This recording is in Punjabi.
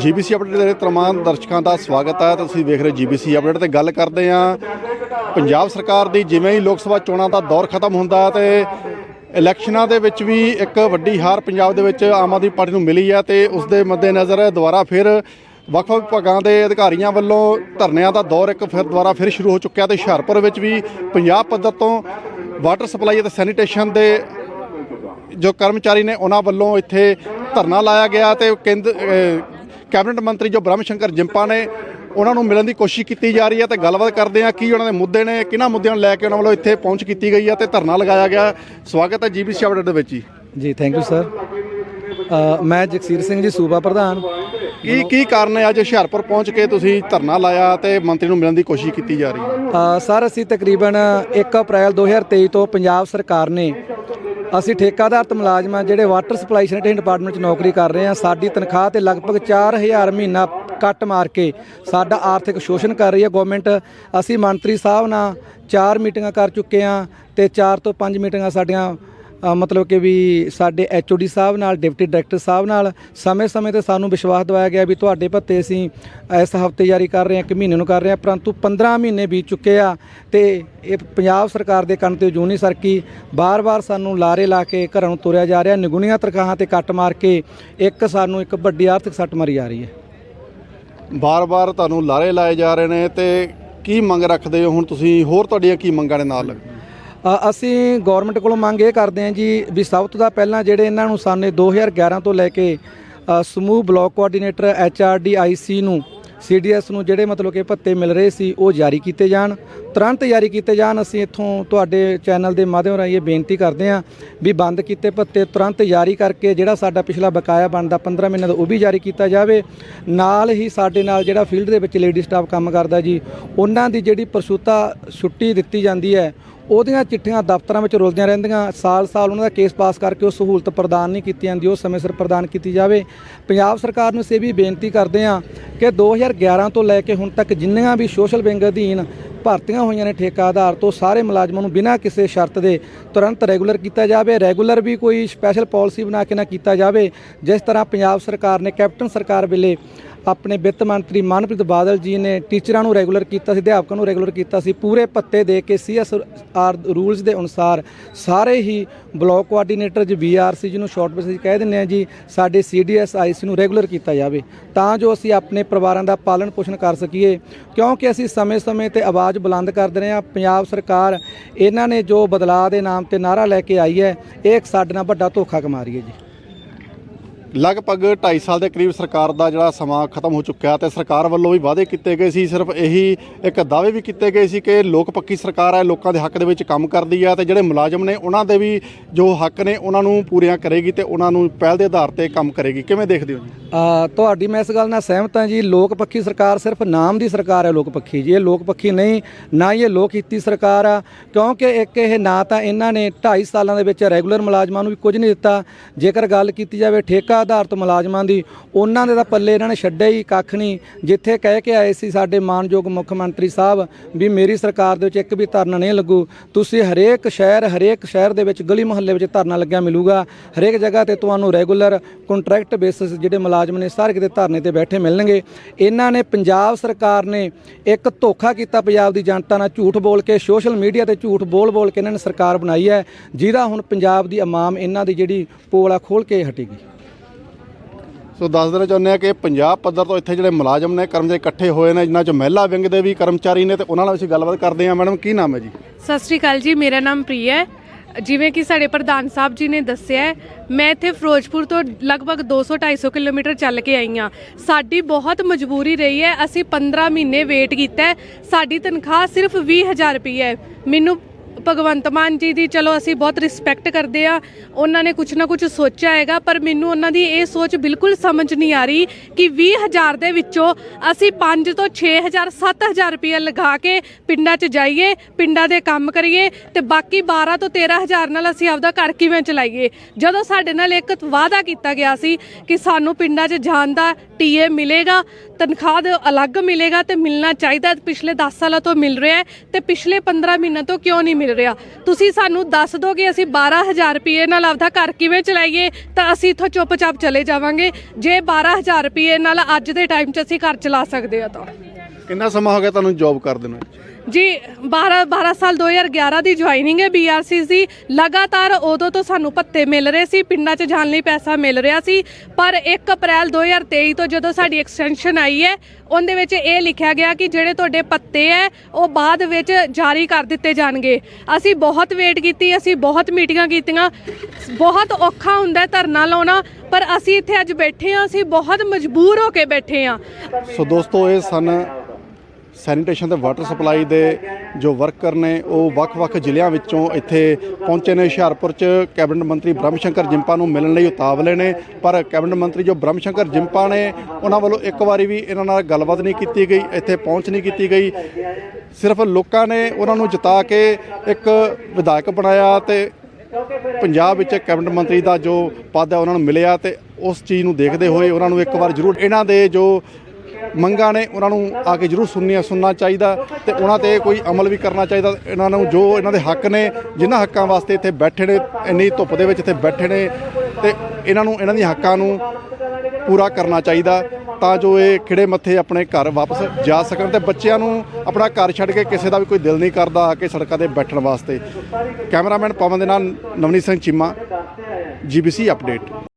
ਜੀਬੀਸੀ ਅਪਡੇਟ ਦੇ ਤਮਾਮ ਦਰਸ਼ਕਾਂ ਦਾ ਸਵਾਗਤ ਹੈ। ਤੁਸੀਂ ਵੇਖ ਰਹੇ ਜੀਬੀਸੀ ਅਪਡੇਟ ਤੇ ਗੱਲ ਕਰਦੇ ਹਾਂ। ਪੰਜਾਬ ਸਰਕਾਰ ਦੀ ਜਿਵੇਂ ਹੀ ਲੋਕ ਸਭਾ ਚੋਣਾਂ ਦਾ ਦੌਰ ਖਤਮ ਹੁੰਦਾ ਤੇ ਇਲੈਕਸ਼ਨਾਂ ਦੇ ਵਿੱਚ ਵੀ ਇੱਕ ਵੱਡੀ ਹਾਰ ਪੰਜਾਬ ਦੇ ਵਿੱਚ ਆਮ ਆਦਮੀ ਪਾਰਟੀ ਨੂੰ ਮਿਲੀ ਹੈ ਤੇ ਉਸ ਦੇ ਮੱਦੇਨਜ਼ਰ ਦੁਬਾਰਾ ਫਿਰ ਵੱਖ-ਵੱਖ ਵਿਭਾਗਾਂ ਦੇ ਅਧਿਕਾਰੀਆਂ ਵੱਲੋਂ ਧਰਨਿਆਂ ਦਾ ਦੌਰ ਇੱਕ ਫਿਰ ਦੁਬਾਰਾ ਫਿਰ ਸ਼ੁਰੂ ਹੋ ਚੁੱਕਿਆ ਤੇ ਹੁਸ਼ਿਆਰਪੁਰ ਵਿੱਚ ਵੀ ਪੰਜਾਬ ਪੱਧਰ ਤੋਂ ਵਾਟਰ ਸਪਲਾਈ ਅਤੇ ਸੈਨੀਟੇਸ਼ਨ ਦੇ ਜੋ ਕਰਮਚਾਰੀ ਨੇ ਉਹਨਾਂ ਵੱਲੋਂ ਇੱਥੇ ਧਰਨਾ ਲਾਇਆ ਗਿਆ ਤੇ ਕੇਂਦਰ ਕੈਬਨਿਟ ਮੰਤਰੀ ਜੋ ਬ੍ਰਹਮ ਸ਼ੰਕਰ ਜਿੰਪਾ ਨੇ ਉਹਨਾਂ ਨੂੰ ਮਿਲਣ ਦੀ ਕੋਸ਼ਿਸ਼ ਕੀਤੀ ਜਾ ਰਹੀ ਹੈ ਤੇ ਗੱਲਬਾਤ ਕਰਦੇ ਆ ਕੀ ਉਹਨਾਂ ਦੇ ਮੁੱਦੇ ਨੇ, ਕਿਹਨਾਂ ਮੁੱਦਿਆਂ ਨੂੰ ਲੈ ਕੇ ਉਹਨਾਂ ਵੱਲੋਂ ਇੱਥੇ ਪਹੁੰਚ ਕੀਤੀ ਗਈ ਹੈ ਤੇ ਧਰਨਾ ਲਗਾਇਆ ਗਿਆ ਸਵਾਗਤ ਹੈ ਜੀਬੀਸੀ ਅਪਡੇਟ ਦੇ ਵਿੱਚ ਜੀ। ਜੀ ਥੈਂਕ ਯੂ ਸਰ ਮੈਂ ਜਗਸੀਰ ਸਿੰਘ ਜੀ, ਸੂਬਾ ਪ੍ਰਧਾਨ। ਕੀ ਕੀ ਕਾਰਨ ਹੈ ਅੱਜ ਹੁਸ਼ਿਆਰਪੁਰ ਪਹੁੰਚ ਕੇ ਤੁਸੀਂ ਧਰਨਾ ਲਾਇਆ ਤੇ ਮੰਤਰੀ ਨੂੰ ਮਿਲਣ ਦੀ ਕੋਸ਼ਿਸ਼ ਕੀਤੀ ਜਾ ਰਹੀ ਹੈ? ਸਰ, ਅਸੀਂ ਤਕਰੀਬਨ 1 ਅਪ੍ਰੈਲ 2023 ਤੋਂ ਪੰਜਾਬ ਸਰਕਾਰ ਨੇ ਅਸੀਂ ਠੇਕਾਦਾਰ ਮੁਲਾਜ਼ਮਾਂ ਜਿਹੜੇ ਵਾਟਰ ਸਪਲਾਈ ਸੈਨੀਟੇਸ਼ਨ ਡਿਪਾਰਟਮੈਂਟ 'ਚ ਨੌਕਰੀ ਕਰ ਰਹੇ ਹਾਂ ਸਾਡੀ ਤਨਖਾਹ ਤੇ ਲਗਭਗ 4000 ਮਹੀਨਾ ਕੱਟ ਮਾਰ ਕੇ ਸਾਡਾ ਆਰਥਿਕ ਸ਼ੋਸ਼ਣ ਕਰ ਰਹੀ ਹੈ। ਗਵਰਨਮੈਂਟ ਅਸੀਂ ਮੰਤਰੀ ਸਾਹਿਬ ਨਾਲ ਚਾਰ ਮੀਟਿੰਗਾਂ ਕਰ ਚੁੱਕੇ ਹਾਂ ਤੇ 4 ਤੋਂ 5 ਮੀਟਿੰਗਾਂ ਸਾਡੀਆਂ ਮਤਲਬ ਕਿ ਵੀ ਸਾਡੇ ਐਚਓਡੀ ਸਾਹਿਬ ਨਾਲ, ਡਿਪਟੀ ਡਾਇਰੈਕਟਰ ਸਾਹਿਬ ਨਾਲ ਸਮੇਂ-ਸਮੇਂ ਤੇ ਸਾਨੂੰ ਵਿਸ਼ਵਾਸ ਦਿਵਾਇਆ ਗਿਆ ਵੀ ਤੁਹਾਡੇ ਭੱਤੇ ਅਸੀਂ ਇਸ ਹਫ਼ਤੇ ਜਾਰੀ ਕਰ ਰਹੇ ਹਾਂ, ਇੱਕ ਮਹੀਨੇ ਨੂੰ ਕਰ ਰਹੇ ਹਾਂ, ਪਰੰਤੂ 15 ਮਹੀਨੇ ਬੀਤ ਚੁੱਕੇ ਆ ਤੇ ਇਹ ਪੰਜਾਬ ਸਰਕਾਰ ਦੇ ਕੰਨ ਤੇ ਜੂਨੀ ਸਰਕੀ। ਬਾਰ-ਬਾਰ ਸਾਨੂੰ ਲਾਰੇ ਲਾ ਕੇ ਘਰਾਂ ਨੂੰ ਤੁਰਿਆ ਜਾ ਰਿਹਾ, ਨਿਗੁਣੀਆਂ ਤਨਖਾਹਾਂ ਤੇ ਕੱਟ ਮਾਰ ਕੇ ਇੱਕ ਸਾਨੂੰ ਇੱਕ ਵੱਡੀ ਆਰਥਿਕ ਸੱਟ ਮਾਰੀ ਜਾ ਰਹੀ ਹੈ। ਬਾਰ-ਬਾਰ ਤੁਹਾਨੂੰ ਲਾਰੇ ਲਾਏ ਜਾ ਰਹੇ ਨੇ ਤੇ ਕੀ ਮੰਗ ਰੱਖਦੇ ਹੋ? ਹੁਣ ਤੁਸੀਂ ਹੋਰ ਤੁਹਾਡੀਆਂ ਕੀ ਮੰਗਾਂ ਨੇ ਨਾਲ ਅਸੀਂ ਗਵਰਨਮੈਂਟ ਕੋਲੋਂ ਮੰਗ ਇਹ ਕਰਦੇ ਹਾਂ ਜੀ ਵੀ ਸਭ ਤੋਂ ਦਾ ਪਹਿਲਾਂ ਜਿਹੜੇ ਇਹਨਾਂ ਨੂੰ ਸਾਨੇ 2011 ਤੋਂ ਲੈ ਕੇ ਸਮੂਹ ਬਲਾਕ ਕੋਆਰਡੀਨੇਟਰ ਐਚਆਰਡੀ ਆਈਸੀ ਨੂੰ ਸੀਡੀਐਸ ਨੂੰ ਜਿਹੜੇ ਮਤਲਬ ਕਿ ਭੱਤੇ ਮਿਲ ਰਹੇ ਸੀ, ਉਹ ਜਾਰੀ ਕੀਤੇ ਜਾਣ। ਤੁਰੰਤ ਜਾਰੀ ਕੀਤੇ ਜਾਣ। ਅਸੀਂ ਇੱਥੋਂ ਤੁਹਾਡੇ ਚੈਨਲ ਦੇ ਮਾਧਿਅਮ ਰਾਹੀਂ ਇਹ ਬੇਨਤੀ ਕਰਦੇ ਹਾਂ ਵੀ ਬੰਦ ਕੀਤੇ ਭੱਤੇ ਤੁਰੰਤ ਜਾਰੀ ਕਰਕੇ ਜਿਹੜਾ ਸਾਡਾ ਪਿਛਲਾ ਬਕਾਇਆ ਬਣਦਾ 15 ਮਹੀਨੇ ਦਾ ਉਹ ਵੀ ਜਾਰੀ ਕੀਤਾ ਜਾਵੇ। ਨਾਲ ਹੀ ਸਾਡੇ ਨਾਲ ਜਿਹੜਾ ਫੀਲਡ ਦੇ ਵਿੱਚ ਲੇਡੀ ਸਟਾਫ ਕੰਮ ਕਰਦਾ ਜੀ, ਉਹਨਾਂ ਦੀ ਜਿਹੜੀ ਪ੍ਰਸੂਤਾ ਛੁੱਟੀ ਦਿੱਤੀ ਜਾਂਦੀ ਹੈ, ਉਹਦੀਆਂ ਚਿੱਠੀਆਂ ਦਫ਼ਤਰਾਂ ਵਿੱਚ ਰੁਲਦੀਆਂ ਰਹਿੰਦੀਆਂ। ਸਾਲ-ਸਾਲ ਉਹਨਾਂ ਦਾ ਕੇਸ ਪਾਸ ਕਰਕੇ ਉਹ ਸਹੂਲਤ ਪ੍ਰਦਾਨ ਨਹੀਂ ਕੀਤੀ ਜਾਂਦੀ, ਉਹ ਸਮੇਂ ਸਿਰ ਪ੍ਰਦਾਨ ਕੀਤੀ ਜਾਵੇ। ਪੰਜਾਬ ਸਰਕਾਰ ਨੂੰ ਅਸੀਂ ਇਹ ਵੀ ਬੇਨਤੀ ਕਰਦੇ ਹਾਂ ਕਿ 2011 ਤੋਂ ਲੈ ਕੇ ਹੁਣ ਤੱਕ ਜਿੰਨੀਆਂ ਵੀ ਸੋਸ਼ਲ ਵਿੰਗ ਅਧੀਨ ਭਰਤੀਆਂ ਹੋਈਆਂ ਨੇ ਠੇਕਾ ਆਧਾਰ ਤੋਂ ਸਾਰੇ ਮੁਲਾਜ਼ਮਾਂ ਨੂੰ ਬਿਨਾਂ ਕਿਸੇ ਸ਼ਰਤ ਦੇ ਤੁਰੰਤ ਰੈਗੂਲਰ ਕੀਤਾ ਜਾਵੇ। ਰੈਗੂਲਰ ਵੀ ਕੋਈ ਸਪੈਸ਼ਲ ਪਾਲਿਸੀ ਬਣਾ ਕੇ ਨਾ ਕੀਤਾ ਜਾਵੇ। ਜਿਸ ਤਰ੍ਹਾਂ ਪੰਜਾਬ ਸਰਕਾਰ ਨੇ ਕੈਪਟਨ ਸਰਕਾਰ ਵੇਲੇ ਆਪਣੇ ਵਿੱਤ ਮੰਤਰੀ ਮਨਪ੍ਰੀਤ ਬਾਦਲ ਜੀ ਨੇ ਟੀਚਰਾਂ ਨੂੰ ਰੈਗੂਲਰ ਕੀਤਾ ਸੀ, ਅਧਿਆਪਕਾਂ ਨੂੰ ਰੈਗੂਲਰ ਕੀਤਾ ਸੀ, ਪੂਰੇ ਪੱਤੇ ਦੇ ਕੇ ਸੀਐਸਆਰ ਰੂਲਸ ਦੇ ਅਨੁਸਾਰ ਸਾਰੇ ਹੀ ਬਲਾਕ ਕੋਆਰਡੀਨੇਟਰ ਜੀ ਬੀਆਰਸੀ ਜਿਹਨੂੰ ਸ਼ਾਰਟ ਵਿੱਚ ਅਸੀਂ ਕਹਿ ਦਿੰਦੇ ਆ ਜੀ, ਸਾਡੇ ਸੀਡੀਐਸ ਆਈਸੀ ਨੂੰ ਰੈਗੂਲਰ ਕੀਤਾ ਜਾਵੇ, ਤਾਂ ਜੋ ਅਸੀਂ ਆਪਣੇ ਪਰਿਵਾਰਾਂ ਦਾ ਪਾਲਣ ਪੋਸ਼ਣ ਕਰ ਸਕੀਏ, ਕਿਉਂਕਿ ਅਸੀਂ ਸਮੇਂ-ਸਮੇਂ ਤੇ ਆਵਾਜ਼ ਬੁਲੰਦ ਕਰਦੇ ਰਹੇ ਹਾਂ। ਪੰਜਾਬ ਸਰਕਾਰ ਇਹਨਾਂ ਨੇ ਜੋ ਬਦਲਾਅ ਦੇ ਨਾਮ ਤੇ ਨਾਰਾ ਲੈ ਕੇ ਆਈ ਹੈ, ਇਹ ਇੱਕ ਸਾਡੇ ਨਾਲ ਵੱਡਾ ਧੋਖਾ ਕਮਾ ਰਹੀ ਹੈ ਜੀ। ਲਗਭਗ 2.5 ਸਾਲ ਦੇ ਕਰੀਬ ਸਰਕਾਰ ਦਾ ਜਿਹੜਾ ਸਮਾਂ ਖਤਮ ਹੋ ਚੁੱਕਿਆ ਤੇ ਸਰਕਾਰ ਵੱਲੋਂ ਵੀ ਵਾਅਦੇ ਕੀਤੇ ਗਏ ਸੀ, ਸਿਰਫ ਇਹੀ ਇੱਕ ਦਾਅਵੇ ਵੀ ਕੀਤੇ ਗਏ ਸੀ ਕਿ ਲੋਕ ਪੱਕੀ ਸਰਕਾਰ ਹੈ, ਲੋਕਾਂ ਦੇ ਹੱਕ ਦੇ ਵਿੱਚ ਕੰਮ ਕਰਦੀ ਹੈ ਤੇ ਜਿਹੜੇ ਮੁਲਾਜ਼ਮ ਨੇ ਉਹਨਾਂ ਦੇ ਵੀ ਜੋ ਹੱਕ ਨੇ ਉਹਨਾਂ ਨੂੰ ਪੂਰੀਆਂ ਕਰੇਗੀ ਤੇ ਉਹਨਾਂ ਨੂੰ ਪਹਿਲ ਦੇ ਆਧਾਰ ਤੇ ਕੰਮ ਕਰੇਗੀ। ਕਿਵੇਂ ਦੇਖਦੇ ਹੋ ਜੀ? ਤੁਹਾਡੀ ਮੈਂ ਇਸ ਗੱਲ ਨਾਲ ਸਹਿਮਤ ਹਾਂ ਜੀ, ਲੋਕ ਪੱਖੀ ਸਰਕਾਰ ਸਿਰਫ ਨਾਮ ਦੀ ਸਰਕਾਰ ਹੈ ਲੋਕ ਪੱਖੀ ਜੀ, ਇਹ ਲੋਕ ਪੱਖੀ ਨਹੀਂ, ਨਾ ਹੀ ਇਹ ਲੋਕ ਹਿੱਤੀ ਸਰਕਾਰ ਆ, ਕਿਉਂਕਿ ਇੱਕ ਇਹ ਨਾ ਤਾਂ ਇਹਨਾਂ ਨੇ 2.5 ਸਾਲਾਂ ਦੇ ਵਿੱਚ ਰੈਗੂਲਰ ਮੁਲਾਜ਼ਮਾਂ ਨੂੰ ਵੀ ਕੁਝ ਨਹੀਂ ਦਿੱਤਾ, ਜੇਕਰ ਗੱਲ ਕੀਤੀ ਜਾਵੇ ਠੇਕਾ ਆਧਾਰਿਤ ਮੁਲਾਜ਼ਮਾਂ ਦੀ, ਉਹਨਾਂ ਦੇ ਤਾਂ ਪੱਲੇ ਇਹਨਾਂ ਨੇ ਛੱਡਿਆ ਹੀ ਕੱਖ ਨਹੀਂ। ਜਿੱਥੇ ਕਹਿ ਕੇ ਆਏ ਸੀ ਸਾਡੇ ਮਾਨਯੋਗ ਮੁੱਖ ਮੰਤਰੀ ਸਾਹਿਬ ਵੀ ਮੇਰੀ ਸਰਕਾਰ ਦੇ ਵਿੱਚ ਇੱਕ ਵੀ ਧਰਨਾ ਨਹੀਂ ਲੱਗੂ, ਤੁਸੀਂ ਹਰੇਕ ਸ਼ਹਿਰ ਹਰੇਕ ਸ਼ਹਿਰ ਦੇ ਵਿੱਚ, ਗਲੀ ਮੁਹੱਲੇ ਵਿੱਚ ਧਰਨਾ ਲੱਗਿਆ ਮਿਲੂਗਾ। ਹਰੇਕ ਜਗ੍ਹਾ ਤੇ ਤੁਹਾਨੂੰ ਰੈਗੂਲਰ ਕੰਟਰੈਕਟ ਬੇਸਿਸ ਜਿਹੜੇ ਮੁਲਾਜ਼ਮ ਨੇ, ਸਾਰੇ ਕਿਤੇ ਧਰਨੇ ਤੇ ਬੈਠੇ ਮਿਲਣਗੇ। ਇਹਨਾਂ ਨੇ ਪੰਜਾਬ ਸਰਕਾਰ ਨੇ ਇੱਕ ਧੋਖਾ ਕੀਤਾ ਪੰਜਾਬ ਦੀ ਜਨਤਾ ਨਾਲ, ਝੂਠ ਬੋਲ ਕੇ, ਸੋਸ਼ਲ ਮੀਡੀਆ ਤੇ ਝੂਠ ਬੋਲ ਬੋਲ ਕੇ ਇਹਨਾਂ ਨੇ ਸਰਕਾਰ ਬਣਾਈ ਹੈ, ਜਿਹਦਾ ਹੁਣ ਪੰਜਾਬ ਦੀ ਆਵਾਮ ਇਹਨਾਂ ਦੀ ਜਿਹੜੀ ਪੋਲ ਆ ਖੋਲ ਕੇ ਹਟੇਗੀ ਸੋ ਦੱਸ ਦੇਣਾ ਚਾਹੁੰਦੇ ਆ ਕਿ ਪੰਜਾਬ ਪੱਧਰ ਤੋਂ ਇੱਥੇ ਜਿਹੜੇ ਮੁਲਾਜ਼ਮ ਨੇ, ਕਰਮਚਾਰੀ ਇਕੱਠੇ ਹੋਏ ਨੇ, ਜਿਨ੍ਹਾਂ ਚ ਮਹਿਲਾ ਵਿੰਗ ਦੇ ਵੀ ਕਰਮਚਾਰੀ ਨੇ ਤੇ ਉਹਨਾਂ ਨਾਲ ਅਸੀਂ ਗੱਲਬਾਤ ਕਰਦੇ ਹਾਂ। ਮੈਡਮ, ਕੀ ਨਾਮ ਹੈ ਜੀ? ਸਤਿ ਸ਼੍ਰੀ ਅਕਾਲ ਜੀ, ਮੇਰਾ ਨਾਮ ਪ੍ਰਿਆ ਹੈ। ਜਿਵੇਂ ਕਿ ਸਾਡੇ ਪ੍ਰਧਾਨ ਸਾਹਿਬ ਜੀ ਨੇ ਦੱਸਿਆ ਮੈਂ ਇੱਥੇ ਫਿਰੋਜ਼ਪੁਰ ਤੋਂ ਲਗਭਗ 200-250 ਕਿਲੋਮੀਟਰ ਚੱਲ ਕੇ ਆਈ ਹਾਂ। ਸਾਡੀ ਬਹੁਤ ਮਜਬੂਰੀ ਰਹੀ ਹੈ, ਅਸੀਂ 15 ਮਹੀਨੇ ਵੇਟ ਕੀਤਾ ਸਾਡੀ ਤਨਖਾਹ ਸਿਰਫ 20000 ਰੁਪਏ ਹੈ। ਮੈਨੂੰ ਭਗਵੰਤ ਮਾਨ ਜੀ ਦੀ ਚਲੋ ਅਸੀਂ ਬਹੁਤ ਰਿਸਪੈਕਟ ਕਰਦੇ ਆ ਉਹਨਾਂ ਨੇ ਕੁਝ ਨਾ ਕੁਝ ਸੋਚਿਆ ਹੈਗਾ, ਪਰ ਮੈਨੂੰ ਉਹਨਾਂ ਦੀ ਇਹ ਸੋਚ ਬਿਲਕੁਲ ਸਮਝ ਨਹੀਂ ਆ ਰਹੀ ਕਿ 20000 ਦੇ ਵਿੱਚੋਂ ਅਸੀਂ 5 ਤੋਂ 6000 7000 ਰੁਪਏ ਲਗਾ ਕੇ ਪਿੰਡਾਂ 'ਚ ਜਾਈਏ, ਪਿੰਡਾਂ ਦੇ ਕੰਮ ਕਰੀਏ ਤੇ ਬਾਕੀ 12 ਤੋਂ 13000 ਨਾਲ ਅਸੀਂ ਆਪਦਾ ਘਰ ਕਿਵੇਂ ਚਲਾਈਏ। ਜਦੋਂ ਸਾਡੇ ਨਾਲ ਇੱਕ ਵਾਅਦਾ ਕੀਤਾ ਗਿਆ ਸੀ ਕਿ ਸਾਨੂੰ ਪਿੰਡਾਂ 'ਚ ਜਾਣ ਦਾ ਟੀਏ ਮਿਲੇਗਾ, ਤਨਖਾਹ ਦੇ ਅਲੱਗ ਮਿਲੇਗਾ ਤੇ ਮਿਲਣਾ ਚਾਹੀਦਾ, ਪਿਛਲੇ 10 ਸਾਲਾਂ ਤੋਂ ਮਿਲ ਰਿਹਾ ਹੈ ਤੇ ਪਿਛਲੇ 15 ਮਹੀਨਿਆਂ ਤੋਂ ਕਿਉਂ ਨਹੀਂ ਮਿਲ ਮਿਲ ਰਿਹਾ। ਤੁਸੀਂ ਸਾਨੂੰ ਦੱਸ ਦੋਗੇ ਕਿ ਅਸੀਂ 12000 ਰੁਪਏ ਨਾਲ ਆਪਦਾ ਘਰ ਕਿਵੇਂ ਚਲਾਈਏ, ਤਾਂ ਅਸੀਂ ਇੱਥੋਂ ਚੁੱਪਚਾਪ ਚਲੇ ਜਾਵਾਂਗੇ। ਜੇ 12000 ਰੁਪਏ ਨਾਲ ਅੱਜ ਦੇ ਟਾਈਮ 'ਚ ਅਸੀਂ ਘਰ ਚਲਾ ਸਕਦੇ ਆ ਤਾਂ। ਕਿੰਨਾ ਸਮਾਂ ਹੋ ਗਿਆ ਤੁਹਾਨੂੰ ਜੌਬ ਕਰਦੇ ਨੂੰ? ਜੀ 12 12 ਸਾਲ 2011 ਦੀ ਜੁਆਇਨਿੰਗ ਹੈ ਬੀਆਰਸੀ ਦੀ। ਲਗਾਤਾਰ ਉਦੋਂ ਤੋਂ ਸਾਨੂੰ ਭੱਤੇ ਮਿਲ ਰਹੇ ਸੀ, ਪਿੰਡਾਂ 'ਚ ਜਾਣ ਲਈ ਪੈਸਾ ਮਿਲ ਰਿਹਾ ਸੀ। ਪਰ 1 ਅਪ੍ਰੈਲ 2023 ਤੋਂ ਜਦੋਂ ਸਾਡੀ ਐਕਸਟੈਂਸ਼ਨ ਆਈ ਹੈ, ਉਹਦੇ ਵਿੱਚ ਇਹ ਲਿਖਿਆ ਗਿਆ ਕਿ ਜਿਹੜੇ ਤੁਹਾਡੇ ਪੱਤੇ ਹੈ, ਉਹ ਬਾਅਦ ਵਿੱਚ ਜਾਰੀ ਕਰ ਦਿੱਤੇ ਜਾਣਗੇ। ਅਸੀਂ ਬਹੁਤ ਵੇਟ ਕੀਤੀ, ਅਸੀਂ ਬਹੁਤ ਮੀਟਿੰਗਾਂ ਕੀਤੀਆਂ। ਬਹੁਤ ਔਖਾ ਹੁੰਦਾ ਧਰਨਾ ਲਾਉਣਾ, ਪਰ ਅਸੀਂ ਇੱਥੇ ਅੱਜ ਬੈਠੇ ਹਾਂ, ਅਸੀਂ ਬਹੁਤ ਮਜਬੂਰ ਹੋ ਕੇ ਬੈਠੇ ਹਾਂ। ਸੋ ਦੋਸਤੋ, ਇਹ ਸਨ ਸੈਨੀਟੇਸ਼ਨ ਤੇ ਵਾਟਰ ਸਪਲਾਈ ਦੇ ਜੋ ਵਰਕਰ ਨੇ, ਉਹ ਵੱਖ-ਵੱਖ ਜ਼ਿਲ੍ਹਿਆਂ ਵਿੱਚੋਂ ਇੱਥੇ ਪਹੁੰਚੇ ਨੇ। ਹੁਸ਼ਿਆਰਪੁਰ 'ਚ ਕੈਬਨਿਟ ਮੰਤਰੀ ਬ੍ਰਹਮ ਸ਼ੰਕਰ ਜਿੰਪਾ ਨੂੰ ਮਿਲਣ ਲਈ ਉਤਾਵਲੇ ਨੇ, ਪਰ ਕੈਬਨਿਟ ਮੰਤਰੀ ਜੋ ਬ੍ਰਹਮ ਸ਼ੰਕਰ ਜਿੰਪਾ ਨੇ, ਉਹਨਾਂ ਵੱਲੋਂ ਇੱਕ ਵਾਰੀ ਵੀ ਇਹਨਾਂ ਨਾਲ ਗੱਲਬਾਤ ਨਹੀਂ ਕੀਤੀ ਗਈ, ਇੱਥੇ ਪਹੁੰਚ ਨਹੀਂ ਕੀਤੀ ਗਈ। ਸਿਰਫ ਲੋਕਾਂ ਨੇ ਉਹਨਾਂ ਨੂੰ ਜਿਤਾ ਕੇ ਇੱਕ ਵਿਧਾਇਕ ਬਣਾਇਆ ਤੇ ਪੰਜਾਬ ਵਿੱਚ ਕੈਬਨਿਟ ਮੰਤਰੀ ਦਾ ਜੋ ਪਦ ਹੈ, ਉਹਨਾਂ ਨੂੰ ਮਿਲਿਆ ਤੇ ਉਸ ਚੀਜ਼ ਨੂੰ ਦੇਖਦੇ ਹੋਏ ਉਹਨਾਂ ਨੂੰ ਇੱਕ ਵਾਰ ਜ਼ਰੂਰ ਇਹਨਾਂ ਦੇ ਜੋ ਮੰਗਾਂ ਨੇ ਉਹਨਾਂ ਨੂੰ ਆ ਕੇ ਜ਼ਰੂਰ ਸੁਣਨੀਆਂ, ਸੁਣਨਾ ਚਾਹੀਦਾ ਤੇ ਉਹਨਾਂ ਤੇ ਕੋਈ ਅਮਲ ਵੀ ਕਰਨਾ ਚਾਹੀਦਾ। ਇਹਨਾਂ ਨੂੰ ਜੋ ਇਹਨਾਂ ਦੇ ਹੱਕ ਨੇ, ਜਿਨ੍ਹਾਂ ਹੱਕਾਂ ਵਾਸਤੇ ਇੱਥੇ ਬੈਠੇ ਨੇ, ਇੰਨੀ ਧੁੱਪ ਦੇ ਵਿੱਚ ਇੱਥੇ ਬੈਠੇ ਨੇ, ਤੇ ਇਹਨਾਂ ਨੂੰ, ਇਹਨਾਂ ਦੀਆਂ ਹੱਕਾਂ ਨੂੰ ਪੂਰਾ ਕਰਨਾ ਚਾਹੀਦਾ ਤਾਂ ਜੋ ਇਹ ਖਿੜੇ ਮੱਥੇ ਆਪਣੇ ਘਰ ਵਾਪਸ ਜਾ ਸਕਣ ਤੇ ਬੱਚਿਆਂ ਨੂੰ ਆਪਣਾ ਘਰ ਛੱਡ ਕੇ ਕਿਸੇ ਦਾ ਵੀ ਕੋਈ ਦਿਲ ਨਹੀਂ ਕਰਦਾ ਆ ਕੇ ਸੜਕਾਂ ਤੇ ਬੈਠਣ ਵਾਸਤੇ। ਕੈਮਰਾਮੈਨ ਪਵਨ ਦੇ ਨਾਲ ਨਵਨੀਤ ਸਿੰਘ ਚੀਮਾ, ਜੀਬੀਸੀ ਅਪਡੇਟ।